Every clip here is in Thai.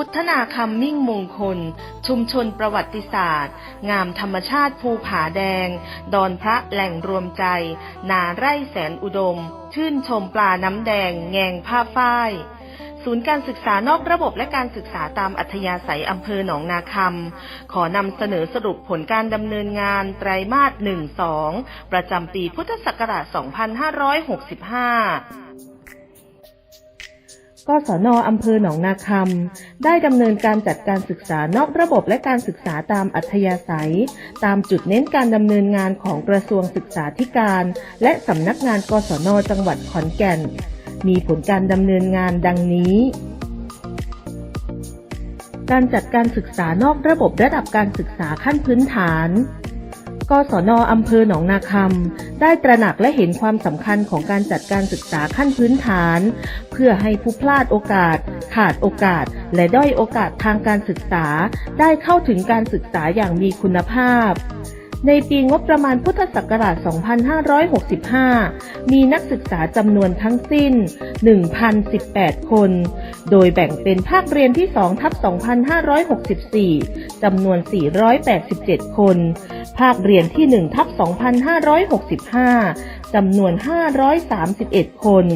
พุทธนาคำมิ่งมงคล ชุมชนประวัติศาสตร์ งามธรรมชาติภูผาแดง ดอนพระแหล่งรวมใจ นาไร่แสนอุดม ชื่นชมปลาน้ำแดง แงงผ้าฝ้าย ศูนย์การศึกษานอกระบบและการศึกษาตามอัธยาศัยอำเภอหนองนาคำขอนำเสนอสรุปผลการดำเนินงานไตรมาส 1-2 ประจำปีพุทธศักราช 2565 กศนอำเภอหนองนาคำได้ดำเนินการจัดการศึกษานอกระบบและการศึกษาตามอัธยาศัย ตามจุดเน้นการดำเนินงานของกระทรวงศึกษาธิการ และสำนักงานกศนจังหวัดขอนแก่น มีผลการดำเนินงานดังนี้การจัดการศึกษานอกระบบระดับการศึกษาขั้นพื้นฐาน กศนอำเภอหนองนาคำได้ตระหนักและเห็นความสำคัญของการจัดการศึกษาขั้นพื้นฐาน เพื่อให้ผู้พลาดโอกาส ขาดโอกาส และด้อยโอกาสทางการศึกษา ได้เข้าถึงการศึกษาอย่างมีคุณภาพ ในปีงบประมาณพุทธศักราช 2565 มีนักศึกษาจำนวนทั้งสิ้น 1,018 คน โดยแบ่งเป็นภาคเรียนที่ 2 ทับ 2564 จำนวน 487 คน ภาคเรียนที่ 1 ทับ 2565 จำนวน 531 คน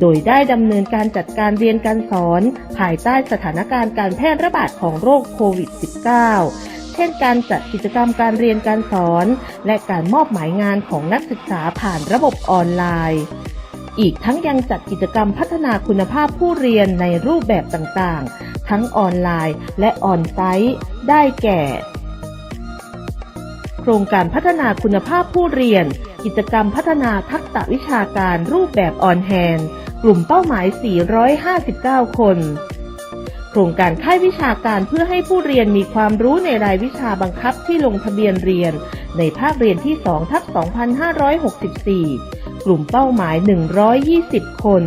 โดยได้ดำเนินการจัดการเรียนการสอน ภายใต้สถานการณ์การแพร่ระบาดของโรคโควิด -19 เช่นการจัดกิจกรรมการเรียนการสอน และการมอบหมายงานของนักศึกษาผ่านระบบออนไลน์ อีกทั้งยังจัดกิจกรรมพัฒนาคุณภาพผู้เรียนในรูปแบบต่างๆ ทั้งออนไลน์และออนไซต์ ได้แก่ โครงการพัฒนาคุณภาพผู้เรียน กิจกรรมพัฒนาทักษะวิชาการรูปแบบออนแฮนกลุ่มเป้าหมาย 459 คน ครงการค่ายวิชาการเพื่อให้ผู้เรียนมีความรู้ในรายวิชาบังคับที่ลงทะเบียนเรียน ในภาคเรียนที่2ทับ2564 กลุ่มเป้าหมาย 120 คน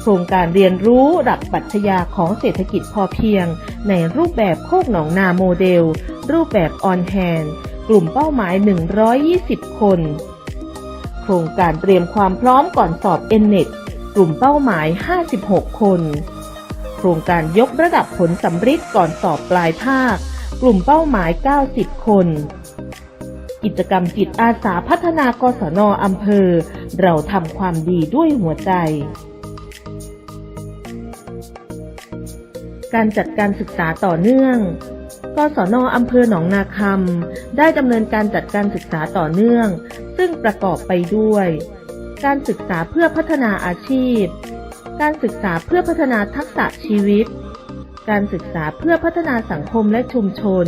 โครงการเรียนรู้หลักปรัชญาของเศรษฐกิจพอเพียง ในรูปแบบโคกหนองนาโมเดล รูปแบบออนแฮนกลุ่มเป้าหมาย 120 คน โครงการเตรียมความพร้อมก่อนสอบ n n e t กลุ่มเป้าหมาย 56 คน โครงการยกระดับผลสำฤทธิ์ก่อนสอบปลายภาค กลุ่มเป้าหมาย 90 คน กิจกรรมจิตอาสาพัฒนากศนอำเภอ เราทำความดีด้วยหัวใจ การจัดการศึกษาต่อเนื่องกศนอำเภอหนองนาคำได้ดำเนินการจัดการศึกษาต่อเนื่อง ซึ่งประกอบไปด้วย การศึกษาเพื่อพัฒนาอาชีพ การศึกษาเพื่อพัฒนาทักษะชีวิต การศึกษาเพื่อพัฒนาสังคมและชุมชน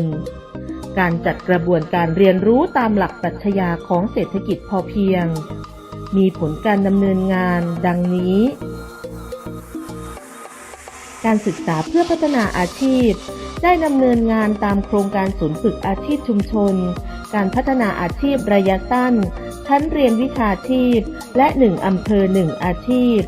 การจัดกระบวนการเรียนรู้ตามหลักปรัชญาของเศรษฐกิจพอเพียง มีผลการดำเนินงานดังนี้ การศึกษาเพื่อพัฒนาอาชีพ ได้ดำเนินงานตามโครงการศูนย์ฝึกอาชีพชุมชน การพัฒนาอาชีพระยะสั้น ชั้นเรียนวิชาชีพ และ 1อำเภอ 1 อาชีพ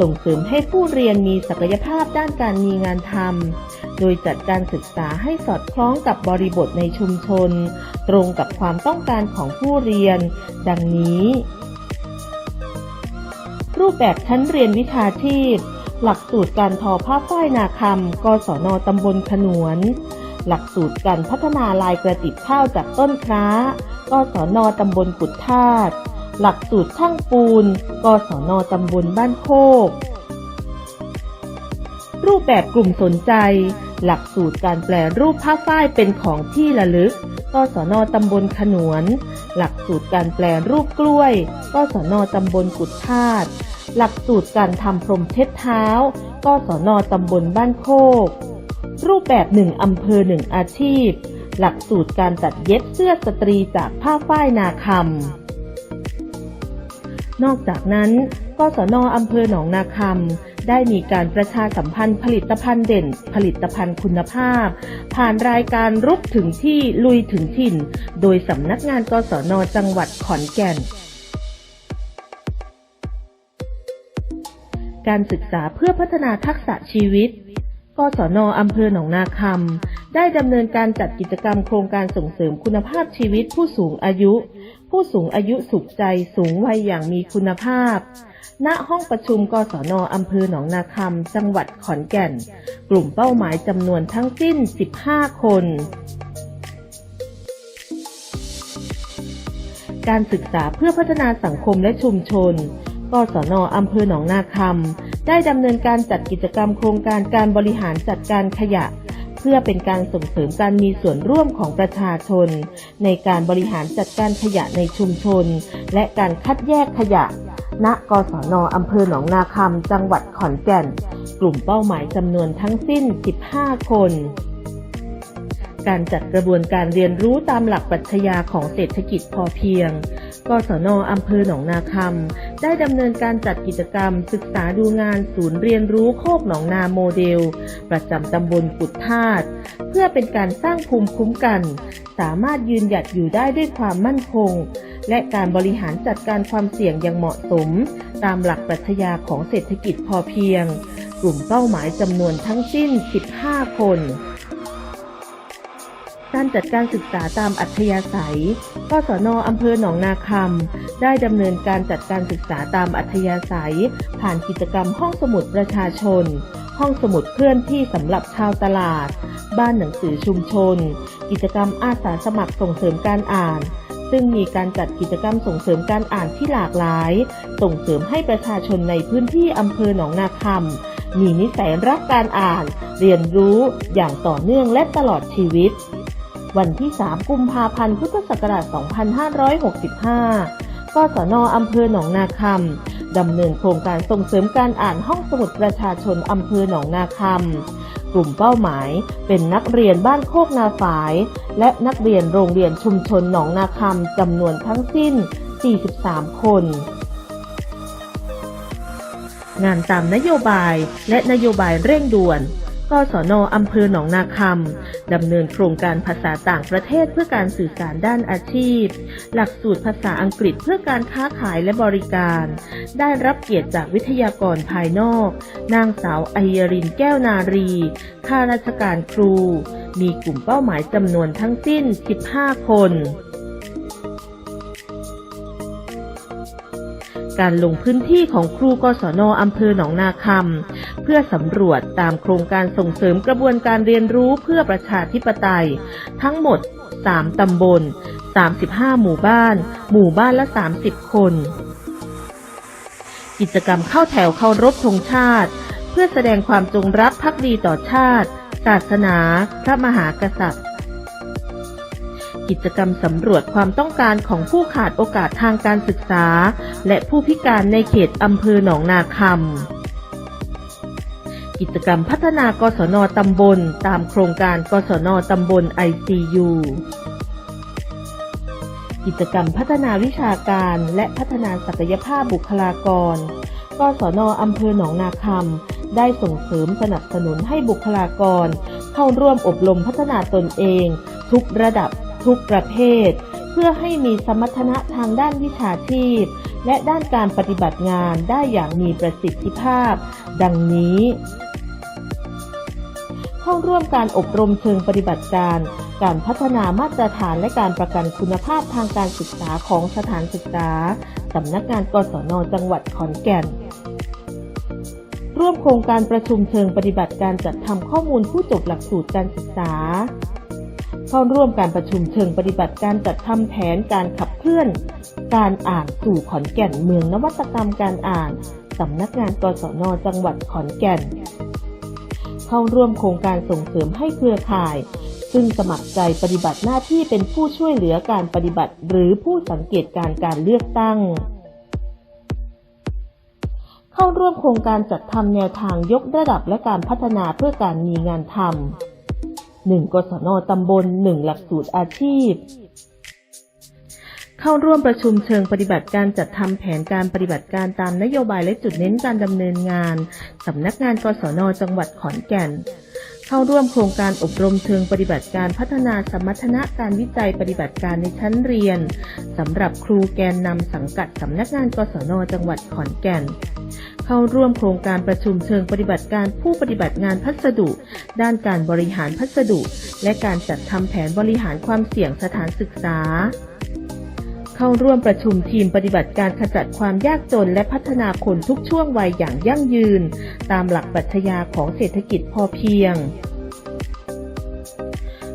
ส่งเสริมให้ผู้เรียนมีศักยภาพด้านการมีงานทำ โดยจัดการศึกษาให้สอดคล้องกับบริบทในชุมชน ตรงกับความต้องการของผู้เรียน ดังนี้ รูปแบบชั้นเรียนวิชาชีพ หลักสูตรการทอผ้าฝ้ายนาคำกศนตำบลขนวน หลักสูตรการพัฒนาลายกระติบข้าวจากต้นคร้ากศนตำบลกุดธาตุ หลักสูตรช่างปูน กศนตำบลบ้านโคก รูปแบบกลุ่มสนใจ หลักสูตรการแปลรูปผ้าฝ้ายเป็นของที่ระลึก กศนตำบลขนวน หลักสูตรการแปลรูปกล้วย กศนตำบลกุดธาตุหลักสูตรการทำพรมเช็ดเท้า กศนตำบลบ้านโคก รูปแบบหนึ่งอำเภอหนึ่งอาชีพ หลักสูตรการตัดเย็บเสื้อสตรีจากผ้าฝ้ายนาคำ นอกจากนั้น กศนอำเภอหนองนาคำได้มีการประชาสัมพันธ์ผลิตภัณฑ์เด่น ผลิตภัณฑ์คุณภาพ ผ่านรายการรุกถึงที่ลุยถึงถิ่น โดยสำนักงานกศนจังหวัดขอนแก่นการศึกษาเพื่อพัฒนาทักษะชีวิต กศนอำเภอหนองนาคำ ได้ดำเนินการจัดกิจกรรมโครงการส่งเสริมคุณภาพชีวิตผู้สูงอายุ ผู้สูงอายุสุขใจสูงวัยอย่างมีคุณภาพ ณ ห้องประชุมกศนอำเภอหนองนาคำจังหวัดขอนแก่น กลุ่มเป้าหมายจำนวนทั้งสิ้น 15 คน การศึกษาเพื่อพัฒนาสังคมและชุมชนกศนอำเภอหนองนาคำได้ดำเนินการจัดกิจกรรมโครงการการบริหารจัดการขยะ พื่อเป็นการส่งเสริมการมีส่วนร่วมของประชาชน ในการบริหารจัดการขยะในชุมชน และการคัดแยกขยะ ณ กศนอำเภอหนองนาคำ จังหวัดขอนแก่น กลุ่มเป้าหมายจำนวนทั้งสิ้น 15 คนการจัดกระบวนการเรียนรู้ตามหลักปรัชญาของเศรษฐกิจพอเพียง กศนอำเภอหนองนาคำ ได้ดำเนินการจัดกิจกรรม ศึกษาดูงานศูนย์เรียนรู้โคกหนองนาโมเดล ประจำตำบลกุดธาตุเพื่อเป็นการสร้างภูมิคุ้มกัน สามารถยืนหยัดอยู่ได้ด้วยความมั่นคง และการบริหารจัดการความเสี่ยงอย่างเหมาะสม ตามหลักปรัชญาของเศรษฐกิจพอเพียง กลุ่มเป้าหมายจำนวนทั้งสิ้น 15 คน การจัดการศึกษาตามอัธยาศัยกศนอำเภอหนองนาคำได้ดำเนินการจัดการศึกษาตามอัธยาศัย ผ่านกิจกรรมห้องสมุดประชาชน ห้องสมุดเคลื่อนที่สำหรับชาวตลาด บ้านหนังสือชุมชน กิจกรรมอาสาสมัครส่งเสริมการอ่าน ซึ่งมีการจัดกิจกรรมส่งเสริมการอ่านที่หลากหลาย ส่งเสริมให้ประชาชนในพื้นที่อำเภอหนองนาคำมีนิสัยรักการอ่าน เรียนรู้อย่างต่อเนื่องและตลอดชีวิต วันที่ 3 กุมภาพันธ์ พุทธศักราช 2565 กศนอำเภอหนองนาคำ ดำเนินโครงการส่งเสริมการอ่านห้องสมุดประชาชนอำเภอหนองนาคำ กลุ่มเป้าหมายเป็นนักเรียนบ้านโคกนาฝาย และนักเรียนโรงเรียนชุมชนหนองนาคำจำนวนทั้งสิ้น 43 คนงานตามนโยบายและนโยบายเร่งด่วน กศนอำเภอหนองนาคำดำเนินโครงการภาษาต่างประเทศเพื่อการสื่อสารด้านอาชีพ หลักสูตรภาษาอังกฤษเพื่อการค้าขายและบริการ ได้รับเกียรติจากวิทยากรภายนอก นางสาวไอยรินแก้วนารี ข้าราชการครู มีกลุ่มเป้าหมายจำนวนทั้งสิ้น 15 คนการลงพื้นที่ของครูกศนอำเภอหนองนาคำ เพื่อสำรวจตามโครงการส่งเสริมกระบวนการเรียนรู้เพื่อประชาธิปไตย ทั้งหมด 3 ตำบล 35 หมู่บ้าน หมู่บ้านละ 30 คน กิจกรรมเข้าแถวเคารพธงชาติ เพื่อแสดงความจงรักภักดีต่อชาติ ศาสนา พระมหากษัตริย์กิจกรรมสำรวจความต้องการของผู้ขาดโอกาสทางการศึกษา และผู้พิการในเขตอำเภอหนองนาคำ กิจกรรมพัฒนากศนตำบล ตามโครงการกศนตำบล ICU กิจกรรมพัฒนาวิชาการและพัฒนาศักยภาพบุคลากร กศนอำเภอหนองนาคำได้ส่งเสริมสนับสนุนให้บุคลากร เข้าร่วมอบรมพัฒนาตนเอง ทุกระดับทุกประเภท เพื่อให้มีสมรรถนะทางด้านวิชาชีพ และด้านการปฏิบัติงานได้อย่างมีประสิทธิภาพ ดังนี้ เข้าร่วมการอบรมเชิงปฏิบัติการ การพัฒนามาตรฐานและการประกันคุณภาพทางการศึกษาของสถานศึกษา สำนักงานกศนจังหวัดขอนแก่น ร่วมโครงการประชุมเชิงปฏิบัติการจัดทำข้อมูลผู้จบหลักสูตรการศึกษา เข้าร่วมการประชุมเชิงปฏิบัติการจัดทำแผนการขับเคลื่อน การอ่านสู่ขอนแก่นเมืองนวัตกรรมการอ่านสำนักงานกศนจังหวัดขอนแก่น เข้าร่วมโครงการส่งเสริมให้เครือข่าย ซึ่งสมัครใจปฏิบัติหน้าที่เป็นผู้ช่วยเหลือการปฏิบัติ หรือผู้สังเกตการการเลือกตั้ง เข้าร่วมโครงการจัดทำแนวทางยกระดับและการพัฒนาเพื่อการมีงานทำ 1. กศนตำบล1หลักสูตรอาชีพ เข้าร่วมประชุมเชิงปฏิบัติการจัดทำแผนการปฏิบัติการตามนโยบายและจุดเน้นการดำเนินงานสำนักงานกศนจังหวัดขอนแก่น เข้าร่วมโครงการอบรมเชิงปฏิบัติการพัฒนาสมรรถนะการวิจัยปฏิบัติการในชั้นเรียนสำหรับครูแกนนำสังกัดสำนักงานกศนจังหวัดขอนแก่นเข้าร่วมโครงการประชุมเชิงปฏิบัติการผู้ปฏิบัติงานพัสดุ ด้านการบริหารพัสดุ และการจัดทำแผนบริหารความเสี่ยงสถานศึกษา เข้าร่วมประชุมทีมปฏิบัติการขจัดความยากจนและพัฒนาคนทุกช่วงวัยอย่างยั่งยืน ตามหลักปรัชญาของเศรษฐกิจพอเพียง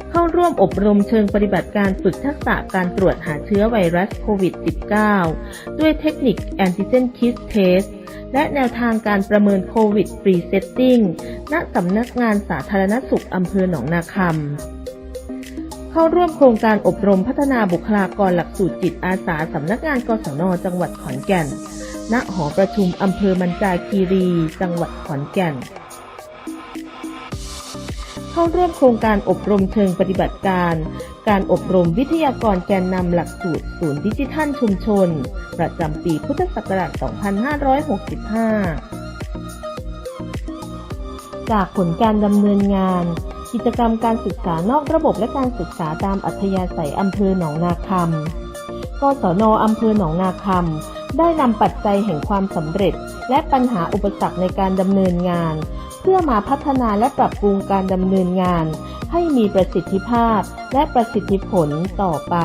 เข้าร่วมอบรมเชิงปฏิบัติการฝึกทักษะการตรวจหาเชื้อไวรัสโควิด -19 ด้วยเทคนิค Antigen Kit Test และแนวทางการประเมินโควิด Pre-Setting ณสำนักงานสาธารณสุขอำเภอหนองนาคำ เข้าร่วมโครงการอบรมพัฒนาบุคลากรหลักสูตรจิตอาสาสำนักงานกศนจังหวัดขอนแก่น ณ หอประชุมอำเภอมันจาคีรี จังหวัดขอนแก่น เข้าร่วมโครงการอบรมเชิงปฏิบัติการ การอบรมวิทยากรแกนนำหลักสูตรศูนย์ดิจิทัลชุมชน ประจำปีพุทธศักราช 2565 จากผลการดำเนินงาน กิจกรรมการศึกษานอกระบบและการศึกษาตามอัธยาศัยอำเภอหนองนาคำกศนอำเภอหนองนาคำได้นำปัจจัยแห่งความสำเร็จ และปัญหาอุปสรรคในการดำเนินงาน เพื่อมาพัฒนาและปรับปรุงการดำเนินงาน ให้มีประสิทธิภาพและประสิทธิผลต่อไป